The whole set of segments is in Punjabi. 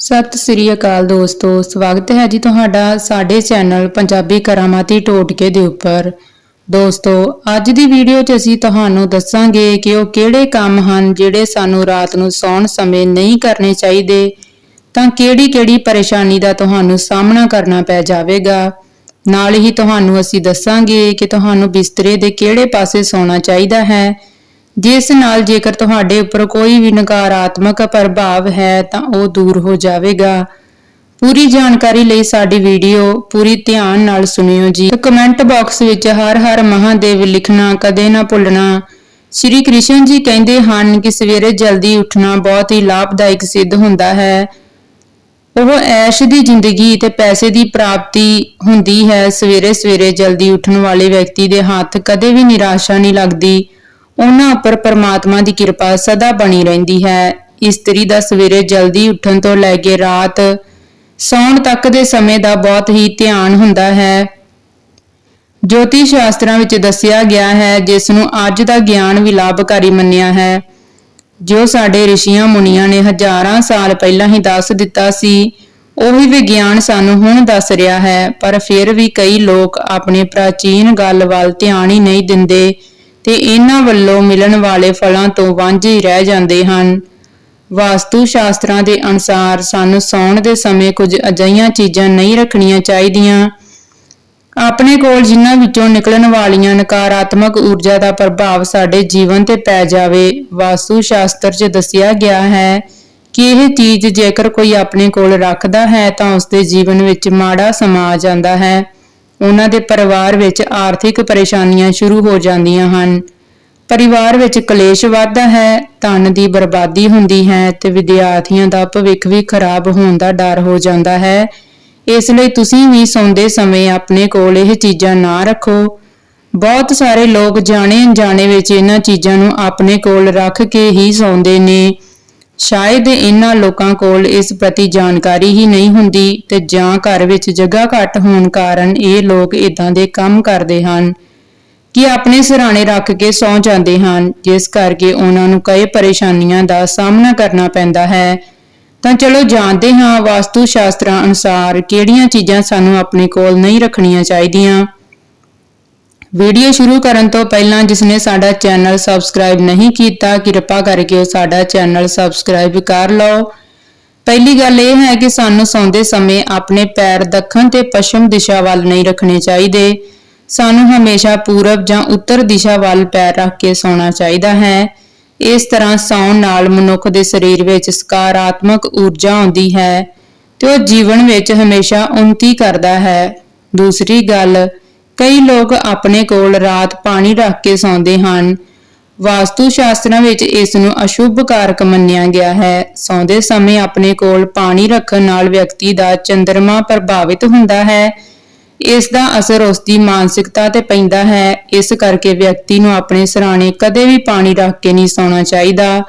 ਸਤਿ ਸ੍ਰੀ ਅਕਾਲ ਦੋਸਤੋ, ਸਵਾਗਤ ਹੈ ਜੀ ਤੁਹਾਡਾ ਸਾਡੇ ਚੈਨਲ ਪੰਜਾਬੀ ਕਰਾਮਾਤੀ ਟੋਟਕੇ ਦੇ ਉੱਪਰ। ਦੋਸਤੋ, ਅੱਜ ਦੀ ਵੀਡੀਓ 'ਚ ਅਸੀਂ ਤੁਹਾਨੂੰ ਦੱਸਾਂਗੇ ਕਿ ਉਹ ਕਿਹੜੇ ਕੰਮ ਹਨ ਜਿਹੜੇ ਸਾਨੂੰ ਰਾਤ ਨੂੰ ਸੌਣ ਸਮੇਂ ਨਹੀਂ ਕਰਨੇ ਚਾਹੀਦੇ, ਤਾਂ ਕਿਹੜੀ-ਕਿਹੜੀ ਪਰੇਸ਼ਾਨੀ ਦਾ ਤੁਹਾਨੂੰ ਸਾਹਮਣਾ ਕਰਨਾ ਪੈ ਜਾਵੇਗਾ। ਨਾਲ ਹੀ ਤੁਹਾਨੂੰ ਅਸੀਂ ਦੱਸਾਂਗੇ ਕਿ ਤੁਹਾਨੂੰ ਬਿਸਤਰੇ ਦੇ ਕਿਹੜੇ ਪਾਸੇ ਸੌਣਾ ਚਾਹੀਦਾ ਹੈ ਜਿਸ ਨਾਲ ਜੇਕਰ ਤੁਹਾਡੇ ਉੱਪਰ ਕੋਈ ਵੀ ਨਕਾਰਾਤਮਕ ਪ੍ਰਭਾਵ ਹੈ ਤਾਂ ਉਹ ਦੂਰ ਹੋ ਜਾਵੇਗਾ। ਪੂਰੀ ਜਾਣਕਾਰੀ ਲਈ ਸਾਡੀ ਵੀਡੀਓ ਪੂਰੀ ਧਿਆਨ ਨਾਲ ਸੁਣਿਓ ਜੀ। ਕਮੈਂਟ ਬਾਕਸ ਵਿੱਚ ਹਰ ਹਰ ਮਹਾਦੇਵ ਲਿਖਣਾ ਕਦੇ ਨਾ ਭੁੱਲਣਾ। ਸ਼੍ਰੀ ਕ੍ਰਿਸ਼ਨ ਜੀ ਕਹਿੰਦੇ ਹਨ ਕਿ ਸਵੇਰੇ ਜਲਦੀ ਉੱਠਣਾ ਬਹੁਤ ਹੀ ਲਾਭਦਾਇਕ ਸਿੱਧ ਹੁੰਦਾ ਹੈ। ਉਹ ਐਸ਼ ਦੀ ਜ਼ਿੰਦਗੀ ਤੇ ਪੈਸੇ ਦੀ ਪ੍ਰਾਪਤੀ ਹੁੰਦੀ ਹੈ। ਸਵੇਰੇ ਸਵੇਰੇ ਜਲਦੀ ਉੱਠਣ ਵਾਲੇ ਵਿਅਕਤੀ ਦੇ ਹੱਥ ਕਦੇ ਵੀ ਨਿਰਾਸ਼ਾ ਨਹੀਂ ਲੱਗਦੀ। ਉਹਨਾਂ ਉੱਪਰ ਪਰਮਾਤਮਾ ਦੀ ਕਿਰਪਾ ਸਦਾ ਬਣੀ ਰਹਿੰਦੀ ਹੈ। ਇਸਤਰੀ ਦਾ ਸਵੇਰੇ ਜਲਦੀ ਉੱਠਣ ਤੋਂ ਲੈ ਕੇ ਰਾਤ ਸੌਣ ਤੱਕ ਦੇ ਸਮੇਂ ਦਾ ਬਹੁਤ ਹੀ ਧਿਆਨ ਹੁੰਦਾ ਹੈ। ਜੋਤਿਸ਼ ਸ਼ਾਸਤਰਾਂ ਵਿੱਚ ਦੱਸਿਆ ਗਿਆ ਹੈ, ਜਿਸ ਨੂੰ ਅੱਜ ਦਾ ਗਿਆਨ ਵੀ ਲਾਭਕਾਰੀ ਮੰਨਿਆ ਹੈ। ਜੋ ਸਾਡੇ ਰਿਸ਼ੀਆਂ ਮੁਨੀਆਂ ਨੇ ਹਜ਼ਾਰਾਂ ਸਾਲ ਪਹਿਲਾਂ ਹੀ ਦੱਸ ਦਿੱਤਾ ਸੀ, ਉਹੀ ਵਿਗਿਆਨ ਸਾਨੂੰ ਹੁਣ ਦੱਸ ਰਿਹਾ ਹੈ, ਪਰ ਫਿਰ ਵੀ ਕਈ ਲੋਕ ਆਪਣੇ ਪ੍ਰਾਚੀਨ ਗੱਲ ਵੱਲ ਧਿਆਨ ਹੀ ਨਹੀਂ ਦਿੰਦੇ। ਤੇ ਇਹਨਾਂ ਵੱਲੋਂ ਮਿਲਣ ਵਾਲੇ ਫਲਾਂ ਤੋਂ ਵਾਂਝੇ ਰਹਿ ਜਾਂਦੇ ਹਨ। ਵਾਸਤੂ ਸ਼ਾਸਤਰਾਂ ਦੇ ਅਨੁਸਾਰ ਸਾਨੂੰ ਸੌਣ ਦੇ ਸਮੇਂ ਕੁਝ ਅਜਿਹੀਆਂ ਚੀਜ਼ਾਂ ਨਹੀਂ ਰੱਖਣੀਆਂ ਚਾਹੀਦੀਆਂ। ਆਪਣੇ ਕੋਲ ਜਿਨ੍ਹਾਂ ਵਿੱਚੋਂ ਨਿਕਲਣ ਵਾਲੀਆਂ ਨਕਾਰਾਤਮਕ ਊਰਜਾ ਦਾ ਪ੍ਰਭਾਵ ਸਾਡੇ ਜੀਵਨ ਤੇ ਪੈ ਜਾਵੇ ਵਾਸਤੂ ਸ਼ਾਸਤਰ 'ਚ ਦੱਸਿਆ ਗਿਆ ਹੈ ਕਿ ਇਹ ਚੀਜ਼ ਜੇਕਰ ਕੋਈ ਆਪਣੇ ਕੋਲ ਰੱਖਦਾ ਹੈ ਤਾਂ ਉਸਦੇ ਜੀਵਨ ਵਿੱਚ ਮਾੜਾ ਸਮਾਂ ਆ ਜਾਂਦਾ ਹੈ। ਉਹਨਾਂ ਦੇ ਪਰਿਵਾਰ ਵਿੱਚ ਆਰਥਿਕ ਪਰੇਸ਼ਾਨੀਆਂ ਸ਼ੁਰੂ ਹੋ ਜਾਂਦੀਆਂ ਹਨ। ਪਰਿਵਾਰ ਵਿੱਚ ਕਲੇਸ਼ ਵੱਧਦਾ ਹੈ, ਧਨ ਦੀ ਬਰਬਾਦੀ ਹੁੰਦੀ ਹੈ ਤੇ ਵਿਦਿਆਰਥੀਆਂ ਦਾ ਭਵਿੱਖ ਵੀ ਖਰਾਬ ਹੋਣ ਦਾ ਡਰ ਹੋ ਜਾਂਦਾ ਹੈ। ਇਸ ਲਈ ਤੁਸੀਂ ਵੀ ਸੌਂਦੇ ਸਮੇਂ ਆਪਣੇ ਕੋਲ ਇਹ ਚੀਜ਼ਾਂ ਨਾ ਰੱਖੋ। ਬਹੁਤ ਸਾਰੇ ਲੋਕ ਜਾਣੇ ਅਣਜਾਣੇ ਵਿੱਚ ਇਹਨਾਂ ਚੀਜ਼ਾਂ ਨੂੰ ਆਪਣੇ ਕੋਲ ਰੱਖ ਕੇ ਹੀ ਸੌਂਦੇ ਨੇ। ਸ਼ਾਇਦ ਇਹਨਾਂ ਲੋਕਾਂ ਕੋਲ ਇਸ ਪ੍ਰਤੀ ਜਾਣਕਾਰੀ ਹੀ ਨਹੀਂ ਹੁੰਦੀ ਤੇ ਜਾਂ ਘਰ ਵਿੱਚ ਜਗ੍ਹਾ ਘੱਟ ਹੋਣ ਕਾਰਨ ਇਹ ਲੋਕ ਇਦਾਂ ਦੇ ਕੰਮ ਕਰਦੇ ਹਨ ਕਿ ਆਪਣੇ ਸਿਰਾਣੇ ਰੱਖ ਕੇ ਸੌਂ ਜਾਂਦੇ ਹਨ, ਜਿਸ ਕਰਕੇ ਉਹਨਾਂ ਨੂੰ ਕਈ ਪਰੇਸ਼ਾਨੀਆਂ ਦਾ ਸਾਹਮਣਾ ਕਰਨਾ ਪੈਂਦਾ ਹੈ। ਤਾਂ ਚਲੋ ਜਾਣਦੇ ਹਾਂ ਵਾਸਤੂ ਸ਼ਾਸਤਰਾਂ ਅਨੁਸਾਰ ਕਿਹੜੀਆਂ ਚੀਜ਼ਾਂ ਸਾਨੂੰ ਆਪਣੇ ਕੋਲ ਨਹੀਂ ਰੱਖਣੀਆਂ ਚਾਹੀਦੀਆਂ। ਵੀਡੀਓ ਸ਼ੁਰੂ ਕਰਨ ਤੋਂ ਪਹਿਲਾਂ ਜਿਸਨੇ ਸਾਡਾ ਚੈਨਲ ਸਬਸਕ੍ਰਾਈਬ ਨਹੀਂ ਕੀਤਾ, ਕਿਰਪਾ ਕਰਕੇ ਉਹ ਸਾਡਾ ਚੈਨਲ ਸਬਸਕ੍ਰਾਈਬ ਕਰ ਲਓ। ਪਹਿਲੀ ਗੱਲ ਇਹ ਹੈ ਕਿ ਸਾਨੂੰ ਸੌਂਦੇ ਸਮੇਂ ਆਪਣੇ ਪੈਰ ਦੱਖਣ ਤੇ ਪੱਛਮ ਦਿਸ਼ਾ ਵੱਲ ਨਹੀਂ ਰੱਖਣੇ ਚਾਹੀਦੇ। ਸਾਨੂੰ ਹਮੇਸ਼ਾ ਪੂਰਬ ਜਾਂ ਉੱਤਰ ਦਿਸ਼ਾ ਵੱਲ ਪੈਰ ਰੱਖ ਕੇ ਸੌਣਾ ਚਾਹੀਦਾ ਹੈ। ਇਸ ਤਰ੍ਹਾਂ ਸੌਣ ਨਾਲ ਮਨੁੱਖ ਦੇ ਸਰੀਰ ਵਿੱਚ ਸਕਾਰਾਤਮਕ ਊਰਜਾ ਆਉਂਦੀ ਹੈ ਤੇ ਉਹ ਜੀਵਨ ਵਿੱਚ ਹਮੇਸ਼ਾ ਉન્નਤੀ ਕਰਦਾ ਹੈ। ਦੂਸਰੀ ਗੱਲ ਕਈ ਲੋਕ ਆਪਣੇ ਕੋਲ ਰਾਤ ਪਾਣੀ ਰੱਖ ਕੇ ਸੌਂਦੇ ਹਨ। ਵਾਸਤੂ ਸ਼ਾਸਤਰਾਂ ਵਿੱਚ ਇਸ ਨੂੰ ਅਸ਼ੁਭ ਕਾਰਕ ਮੰਨਿਆ ਗਿਆ ਹੈ। ਸੌਂਦੇ ਸਮੇਂ ਆਪਣੇ ਕੋਲ ਪਾਣੀ ਰੱਖਣ ਨਾਲ ਵਿਅਕਤੀ ਦਾ ਚੰਦਰਮਾ ਪ੍ਰਭਾਵਿਤ ਹੁੰਦਾ ਹੈ। ਇਸ ਦਾ ਅਸਰ ਉਸ ਦੀ ਮਾਨਸਿਕਤਾ ਤੇ ਪੈਂਦਾ ਹੈ। ਇਸ ਕਰਕੇ ਵਿਅਕਤੀ ਨੂੰ ਆਪਣੇ ਸਰਾਣੇ ਕਦੇ ਵੀ ਪਾਣੀ ਰੱਖ ਕੇ ਨਹੀਂ ਸੌਣਾ ਚਾਹੀਦਾ।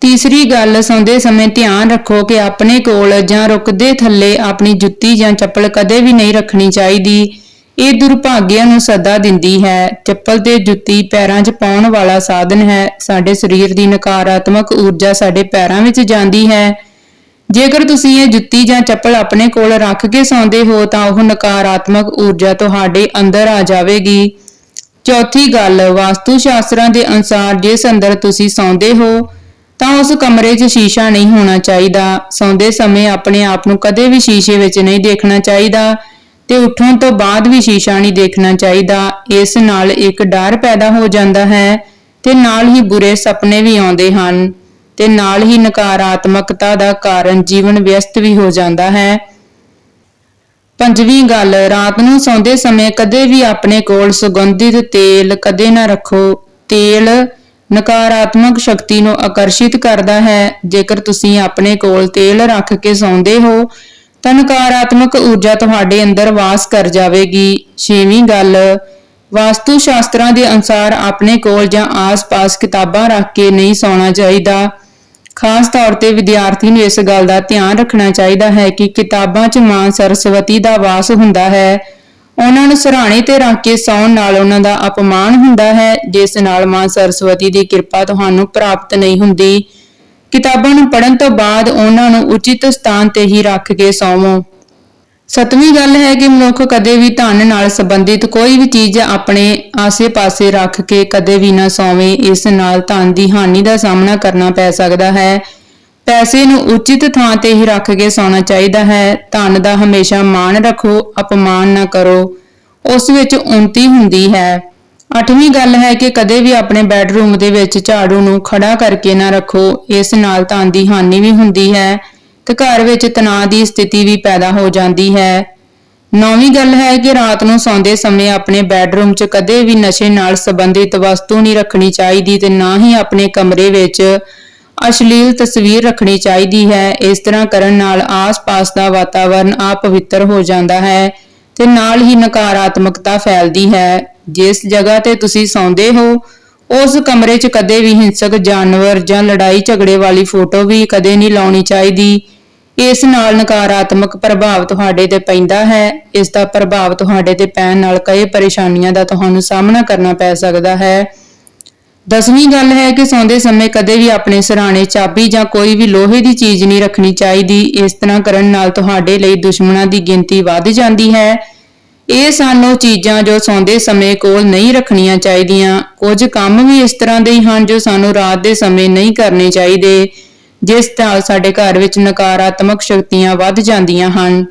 ਤੀਸਰੀ ਗੱਲ, ਸੌਂਦੇ ਸਮੇਂ ਧਿਆਨ ਰੱਖੋ ਕਿ ਆਪਣੇ ਕੋਲ ਜਾਂ ਰੁਕਦੇ ਥੱਲੇ ਆਪਣੀ ਜੁੱਤੀ ਜਾਂ ਚੱਪਲ ਕਦੇ ਵੀ ਨਹੀਂ ਰੱਖਣੀ ਚਾਹੀਦੀ। ਇਹ ਦੁਰਭਾਗਿਆਂ ਨੂੰ ਸਦਾ ਦਿੰਦੀ ਹੈ। ਚੱਪਲ ਤੇ ਜੁੱਤੀ ਪੈਰਾਂ 'ਚ ਪਾਉਣ ਵਾਲਾ ਸਾਧਨ ਹੈ। ਸਾਡੇ ਸਰੀਰ ਦੀ ਨਕਾਰਾਤਮਕ ਊਰਜਾ ਸਾਡੇ ਪੈਰਾਂ ਵਿੱਚ ਜਾਂਦੀ ਹੈ। ਜੇਕਰ ਤੁਸੀਂ ਇਹ ਜੁੱਤੀ ਜਾਂ ਚੱਪਲ ਆਪਣੇ ਕੋਲ ਰੱਖ ਕੇ ਸੌਂਦੇ ਹੋ, ਤਾਂ ਉਹ ਨਕਾਰਾਤਮਕ ਊਰਜਾ ਤੁਹਾਡੇ ਅੰਦਰ ਆ ਜਾਵੇਗੀ। ਚੌਥੀ ਗੱਲ ਵਾਸਤੂ ਸ਼ਾਸਤਰਾਂ ਦੇ ਅਨੁਸਾਰ, ਜਿਸ ਅੰਦਰ ਤੁਸੀਂ ਸੌਂਦੇ ਹੋ ਤਾਂ ਉਸ ਕਮਰੇ 'ਚ ਸ਼ੀਸ਼ਾ ਨਹੀਂ ਹੋਣਾ ਚਾਹੀਦਾ। ਸੌਂਦੇ ਸਮੇਂ ਆਪਣੇ ਆਪ ਨੂੰ ਕਦੇ ਵੀ ਸ਼ੀਸ਼ੇ ਵਿੱਚ ਨਹੀਂ ਦੇਖਣਾ ਚਾਹੀਦਾ ਤੇ ਉੱਠਣ ਤੋਂ ਬਾਅਦ ਵੀ ਸ਼ੀਸ਼ਾ ਨਹੀਂ ਦੇਖਣਾ ਚਾਹੀਦਾ। ਇਸ ਨਾਲ ਇੱਕ ਡਰ ਪੈਦਾ ਹੋ ਜਾਂਦਾ ਹੈ ਤੇ ਨਾਲ ਹੀ ਬੁਰੇ ਸੁਪਨੇ ਵੀ ਆਉਂਦੇ ਹਨ ਤੇ ਨਾਲ ਹੀ ਨਕਾਰਾਤਮਕਤਾ ਦਾ ਕਾਰਨ ਜੀਵਨ ਵਿਅਸਤ ਵੀ ਹੋ ਜਾਂਦਾ ਹੈ। ਪੰਜਵੀਂ ਗੱਲ, ਰਾਤ ਨੂੰ ਸੌਂਦੇ ਸਮੇਂ ਕਦੇ ਵੀ ਆਪਣੇ ਕੋਲ ਸੁਗੰਧਿਤ ਤੇਲ ਕਦੇ ਨਾ ਰੱਖੋ। ਤੇਲ ਨਕਾਰਾਤਮਕ ਸ਼ਕਤੀ ਨੂੰ ਆਕਰਸ਼ਿਤ ਕਰਦਾ ਹੈ। ਜੇਕਰ ਤੁਸੀਂ ਆਪਣੇ ਕੋਲ ਤੇਲ ਰੱਖ ਕੇ ਸੌਂਦੇ ਹੋ, ਤਾਂ ਨਕਾਰਾਤਮਕ ਊਰਜਾ ਤੁਹਾਡੇ ਅੰਦਰ ਵਾਸ ਕਰ ਜਾਵੇਗੀ। ਛੇਵੀਂ ਗੱਲ ਵਾਸਤੂ ਸ਼ਾਸਤਰਾਂ ਦੇ ਅਨੁਸਾਰ ਆਪਣੇ ਕੋਲ ਜਾਂ ਆਸ-ਪਾਸ ਕਿਤਾਬਾਂ ਰੱਖ ਕੇ ਨਹੀਂ ਸੌਣਾ ਚਾਹੀਦਾ। ਖਾਸ ਤੌਰ ਤੇ ਵਿਦਿਆਰਥੀ ਨੂੰ ਇਸ ਗੱਲ ਦਾ ਧਿਆਨ ਰੱਖਣਾ ਚਾਹੀਦਾ ਹੈ ਕਿ ਕਿਤਾਬਾਂ 'ਚ ਮਾਂ ਸਰਸਵਤੀ ਦਾ ਵਾਸ ਹੁੰਦਾ ਹੈ। ਉਹਨਾਂ ਨੂੰ ਸਰਾਣੇ ਤੇ ਰੱਖ ਕੇ ਸੌਣ ਨਾਲ ਉਹਨਾਂ ਦਾ ਅਪਮਾਨ ਹੁੰਦਾ ਹੈ, ਜਿਸ ਨਾਲ ਮਾਂ ਸਰਸਵਤੀ ਦੀ ਕਿਰਪਾ ਤੁਹਾਨੂੰ ਪ੍ਰਾਪਤ ਨਹੀਂ ਹੁੰਦੀ। ਕਿਤਾਬਾਂ ਨੂੰ ਪੜ੍ਹਨ ਤੋਂ ਬਾਅਦ ਉਹਨਾਂ ਨੂੰ ਉਚਿਤ ਸਥਾਨ ਤੇ ਹੀ ਰੱਖ ਕੇ ਸੌਵੋ। ਸਤਵੀਂ ਗੱਲ ਹੈ ਕਿ ਮਨੁੱਖ ਕਦੇ ਵੀ ਧਨ ਨਾਲ ਸੰਬੰਧਿਤ ਕੋਈ ਵੀ ਚੀਜ਼ ਆਪਣੇ ਆਸੇ-ਪਾਸੇ ਰੱਖ ਕੇ ਕਦੇ ਵੀ ਨਾ ਸੌਵੇ, ਇਸ ਨਾਲ ਧਨ ਦੀ ਹਾਨੀ ਦਾ ਸਾਹਮਣਾ ਕਰਨਾ ਪੈ ਸਕਦਾ ਹੈ। ਪੈਸੇ ਨੂੰ ਉਚਿਤ ਥਾਂ ਤੇ ਹੀ ਰੱਖ ਕੇ ਸੌਣਾ ਚਾਹੀਦਾ ਹੈ। ਧਨ ਦਾ ਹਮੇਸ਼ਾ ਮਾਣ ਰੱਖੋ, ਅਪਮਾਨ ਨਾ ਕਰੋ। ਉਸ ਵਿੱਚ ਉਨਤੀ ਹੁੰਦੀ ਹੈ। ਅੱਠਵੀਂ ਗੱਲ ਹੈ ਕਿ ਕਦੇ ਵੀ ਆਪਣੇ ਬੈੱਡਰੂਮ ਦੇ ਵਿੱਚ ਝਾੜੂ ਨੂੰ ਖੜਾ ਕਰਕੇ ਨਾ ਰੱਖੋ। ਇਸ ਨਾਲ ਧਨ ਦੀ ਹਾਨੀ ਵੀ ਹੁੰਦੀ ਹੈ ਤੇ ਘਰ ਵਿੱਚ ਤਣਾਅ ਦੀ ਸਥਿਤੀ ਵੀ ਪੈਦਾ ਹੋ ਜਾਂਦੀ ਹੈ। ਨੌਵੀਂ ਗੱਲ ਹੈ ਕਿ ਰਾਤ ਨੂੰ ਸੌਂਦੇ ਸਮੇਂ ਆਪਣੇ ਬੈੱਡਰੂਮ 'ਚ ਕਦੇ ਵੀ ਨਸ਼ੇ ਨਾਲ ਸੰਬੰਧਿਤ ਵਸਤੂ ਨਹੀਂ ਰੱਖਣੀ ਚਾਹੀਦੀ ਤੇ ਨਾ ਹੀ ਆਪਣੇ ਕਮਰੇ ਵਿੱਚ ਅਸ਼ਲੀਲ ਤਸਵੀਰ ਰੱਖਣੀ ਚਾਹੀਦੀ ਹੈ। ਇਸ ਤਰ੍ਹਾਂ ਕਰਨ ਨਾਲ ਆਸ-ਪਾਸ ਦਾ ਵਾਤਾਵਰਣ ਆਪਵਿੱਤਰ ਹੋ ਜਾਂਦਾ ਹੈ ਤੇ ਨਾਲ ਹੀ ਨਕਾਰਾਤਮਕਤਾ ਫੈਲਦੀ ਹੈ। ਜਿਸ ਜਗ੍ਹਾ ਤੇ ਤੁਸੀਂ ਸੌਂਦੇ ਹੋ, ਉਸ ਕਮਰੇ 'ਚ ਕਦੇ ਵੀ ਹਿੰਸਕ ਜਾਨਵਰ ਜਾਂ ਲੜਾਈ ਝਗੜੇ ਵਾਲੀ ਫੋਟੋ ਵੀ ਕਦੇ ਨਹੀਂ ਲਾਉਣੀ ਚਾਹੀਦੀ। ਇਸ ਨਾਲ ਨਕਾਰਾਤਮਕ ਪ੍ਰਭਾਵ ਤੁਹਾਡੇ ਤੇ ਪੈਂਦਾ ਹੈ। ਇਸ ਦਾ ਪ੍ਰਭਾਵ ਤੁਹਾਡੇ ਤੇ ਪੈਣ ਨਾਲ ਕਈ ਪਰੇਸ਼ਾਨੀਆਂ ਦਾ ਤੁਹਾਨੂੰ ਸਾਹਮਣਾ ਕਰਨਾ ਪੈ ਸਕਦਾ ਹੈ। ਦਸਵੀਂ ਗੱਲ ਹੈ ਕਿ ਸੌਂਦੇ ਸਮੇਂ ਕਦੇ ਵੀ ਆਪਣੇ ਸਿਰਹਾਣੇ ਚਾਬੀ ਜਾਂ ਕੋਈ ਵੀ ਲੋਹੇ ਦੀ ਚੀਜ਼ ਨਹੀਂ ਰੱਖਣੀ ਚਾਹੀਦੀ। ਇਸ ਤਰ੍ਹਾਂ ਕਰਨ ਨਾਲ ਤੁਹਾਡੇ ਲਈ ਦੁਸ਼ਮਣਾਂ ਦੀ ਗਿਣਤੀ ਵੱਧ ਜਾਂਦੀ ਹੈ। ਇਹ ਸਾਨੂੰ ਚੀਜ਼ਾਂ ਜੋ ਸੌਂਦੇ ਸਮੇਂ ਕੋਲ ਨਹੀਂ ਰੱਖਣੀਆਂ ਚਾਹੀਦੀਆਂ। ਕੁਝ ਕੰਮ ਵੀ ਇਸ ਤਰ੍ਹਾਂ ਦੇ ਹੀ ਹਨ ਜੋ ਸਾਨੂੰ ਰਾਤ ਦੇ ਸਮੇਂ ਨਹੀਂ ਕਰਨੇ ਚਾਹੀਦੇ, ਜਿਸ ਨਾਲ ਸਾਡੇ ਘਰ ਵਿੱਚ ਨਕਾਰਾਤਮਕ ਸ਼ਕਤੀਆਂ ਵੱਧ ਜਾਂਦੀਆਂ ਹਨ।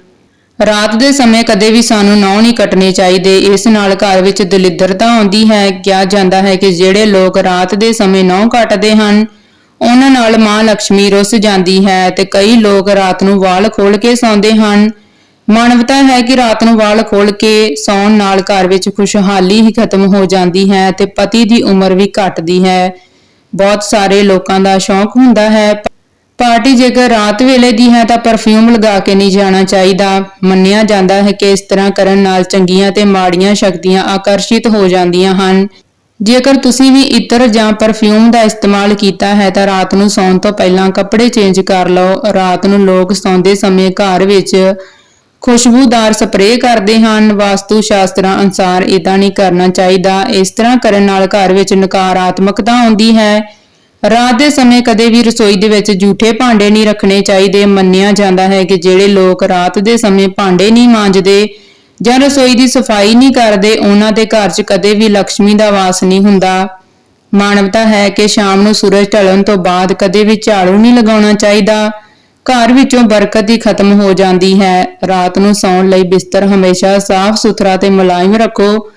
ਰਾਤ ਦੇ ਸਮੇਂ ਕਦੇ ਵੀ ਸਾਨੂੰ ਨਹੁੰ ਨਹੀਂ ਕੱਟਣੇ ਚਾਹੀਦੇ। ਇਸ ਨਾਲ ਘਰ ਵਿੱਚ ਦਲਿੱਦਰਤਾ ਆਉਂਦੀ ਹੈ। ਕਿਹਾ ਜਾਂਦਾ ਹੈ ਕਿ ਜਿਹੜੇ ਲੋਕ ਰਾਤ ਦੇ ਸਮੇਂ ਨਹੁੰ ਕੱਟਦੇ ਹਨ, ਉਹਨਾਂ ਨਾਲ ਮਾਂ ਲక్ష్ਮੀ ਰੁੱਸ ਜਾਂਦੀ ਹੈ ਤੇ ਕਈ ਲੋਕ ਰਾਤ ਨੂੰ ਵਾਲ ਖੋਲ ਕੇ ਸੌਂਦੇ ਹਨ। ਮਾਨਵਤਾ ਹੈ ਕਿ ਰਾਤ ਨੂੰ ਵਾਲ ਖੋਲ ਕੇ ਸੌਣ ਨਾਲ ਘਰ ਵਿੱਚ ਖੁਸ਼ਹਾਲੀ ਹੀ ਖਤਮ ਹੋ ਜਾਂਦੀ ਹੈ ਤੇ ਪਤੀ ਦੀ ਉਮਰ ਵੀ ਘਟਦੀ ਹੈ। ਬਹੁਤ ਸਾਰੇ ਲੋਕਾਂ ਦਾ ਸ਼ੌਂਕ ਹੁੰਦਾ ਹੈ ਪਾਰਟੀ ਜੇਕਰ ਰਾਤ ਵੇਲੇ ਦੀ ਹੈ ਤਾਂ ਪਰਫਿਊਮ ਲਗਾ ਕੇ ਨਹੀਂ ਜਾਣਾ ਚਾਹੀਦਾ। ਮੰਨਿਆ ਜਾਂਦਾ ਹੈ ਕਿ ਇਸ ਤਰ੍ਹਾਂ ਕਰਨ ਨਾਲ ਚੰਗੀਆਂ ਤੇ ਮਾੜੀਆਂ ਸ਼ਕਤੀਆਂ ਆਕਰਸ਼ਿਤ ਹੋ ਜਾਂਦੀਆਂ ਹਨ। ਜੇਕਰ ਤੁਸੀਂ ਵੀ ਇਤਰ ਜਾਂ ਪਰਫਿਊਮ ਦਾ ਇਸਤੇਮਾਲ ਕੀਤਾ ਹੈ ਤਾਂ ਰਾਤ ਨੂੰ ਸੌਣ ਤੋਂ ਪਹਿਲਾਂ ਕੱਪੜੇ ਚੇਂਜ ਕਰ ਲਓ। ਰਾਤ ਨੂੰ ਲੋਕ ਸੌਂਦੇ ਸਮੇਂ ਘਰ ਵਿੱਚ ਖੁਸ਼ਬੂਦਾਰ ਸਪਰੇਅ ਕਰਦੇ ਹਨ। ਵਾਸਤੂ ਸ਼ਾਸਤਰਾਂ ਅਨੁਸਾਰ ਇਦਾਂ ਨਹੀਂ ਕਰਨਾ ਚਾਹੀਦਾ। ਇਸ ਤਰ੍ਹਾਂ ਕਰਨ ਨਾਲ ਘਰ ਵਿੱਚ ਨਕਾਰਾਤਮਕਤਾ ਆਉਂਦੀ ਹੈ। ਰਾਤ ਦੇ ਸਮੇਂ ਕਦੇ ਵੀ ਰਸੋਈ ਦੇ ਵਿੱਚ ਝੂਠੇ ਭਾਂਡੇ ਨਹੀਂ ਰੱਖਣੇ ਚਾਹੀਦੇ। ਮੰਨਿਆ ਜਾਂਦਾ ਹੈ ਕਿ ਜਿਹੜੇ ਲੋਕ ਰਾਤ ਦੇ ਸਮੇਂ ਭਾਂਡੇ ਨਹੀਂ ਮਾਂਜਦੇ ਜਾਂ ਰਸੋਈ ਦੀ ਸਫ਼ਾਈ ਨਹੀਂ ਕਰਦੇ, ਉਹਨਾਂ ਦੇ ਘਰ 'ਚ ਕਦੇ ਵੀ ਲక్ష్ਮੀ ਦਾ ਵਾਸ ਨਹੀਂ ਹੁੰਦਾ। ਮਾਨਵਤਾ ਹੈ ਕਿ ਸ਼ਾਮ ਨੂੰ ਸੂਰਜ ਢਲਣ ਤੋਂ ਬਾਅਦ ਕਦੇ ਵੀ ਝਾੜੂ ਨਹੀਂ ਲਗਾਉਣਾ ਚਾਹੀਦਾ। ਘਰ ਵਿੱਚੋਂ ਬਰਕਤ ਹੀ ਖਤਮ ਹੋ ਜਾਂਦੀ ਹੈ। ਰਾਤ ਨੂੰ ਸੌਣ ਲਈ ਬਿਸਤਰ ਹਮੇਸ਼ਾ ਸਾਫ਼ ਸੁਥਰਾ ਤੇ ਮੁਲਾਇਮ ਰੱਖੋ।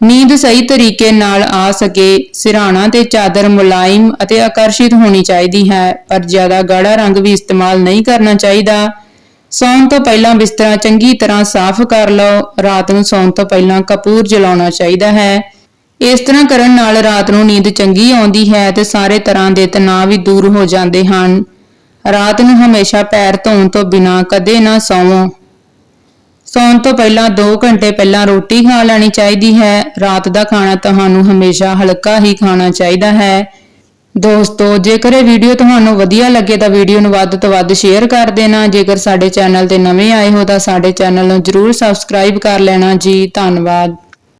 ਨੀਂਦ ਸਹੀ ਤਰੀਕੇ ਨਾਲ ਆ ਸਕੇ ਸਿਰਹਾਣਾ ਤੇ ਚਾਦਰ ਮੁਲਾਇਮ ਅਤੇ ਆਕਰਸ਼ਿਤ ਹੋਣੀ ਚਾਹੀਦੀ ਹੈ, ਪਰ ਜ਼ਿਆਦਾ ਗਾੜਾ ਰੰਗ ਵੀ ਇਸਤੇਮਾਲ ਨਹੀਂ ਕਰਨਾ ਚਾਹੀਦਾ। ਸੌਣ ਤੋਂ ਪਹਿਲਾਂ ਬਿਸਤਰਾ ਚੰਗੀ ਤਰ੍ਹਾਂ ਸਾਫ਼ ਕਰ ਲਓ, ਰਾਤ ਨੂੰ ਸੌਣ ਤੋਂ ਪਹਿਲਾਂ ਕਪੂਰ ਜਲਾਉਣਾ ਚਾਹੀਦਾ ਹੈ। ਇਸ ਤਰ੍ਹਾਂ ਕਰਨ ਨਾਲ ਰਾਤ ਨੂੰ ਨੀਂਦ ਚੰਗੀ ਆਉਂਦੀ ਹੈ ਤੇ ਸਾਰੇ ਤਰ੍ਹਾਂ ਦੇ ਤਣਾਅ ਵੀ ਦੂਰ ਹੋ ਜਾਂਦੇ ਹਨ। ਰਾਤ ਨੂੰ ਹਮੇਸ਼ਾ ਪੈਰ ਧੋਣ ਤੋਂ ਬਿਨਾਂ ਕਦੇ ਨਾ ਸੌਵੋ। ਸੌਣ ਤੋਂ ਪਹਿਲਾਂ 2 ਘੰਟੇ ਪਹਿਲਾਂ ਰੋਟੀ ਖਾ ਲੈਣੀ ਚਾਹੀਦੀ ਹੈ। ਰਾਤ ਦਾ ਖਾਣਾ ਤੁਹਾਨੂੰ ਹਮੇਸ਼ਾ ਹਲਕਾ ਹੀ ਖਾਣਾ ਚਾਹੀਦਾ ਹੈ। ਦੋਸਤੋ, ਜੇਕਰ ਇਹ ਵੀਡੀਓ ਤੁਹਾਨੂੰ ਵਧੀਆ ਲੱਗੇ ਤਾਂ ਵੀਡੀਓ ਨੂੰ ਵੱਧ ਤੋਂ ਵੱਧ ਸ਼ੇਅਰ ਕਰ ਦੇਣਾ। ਜੇਕਰ ਸਾਡੇ ਚੈਨਲ ਤੇ ਨਵੇਂ ਆਏ ਹੋ ਤਾਂ ਸਾਡੇ ਚੈਨਲ ਨੂੰ ਜਰੂਰ ਸਬਸਕ੍ਰਾਈਬ ਕਰ ਲੈਣਾ ਜੀ। ਧੰਨਵਾਦ।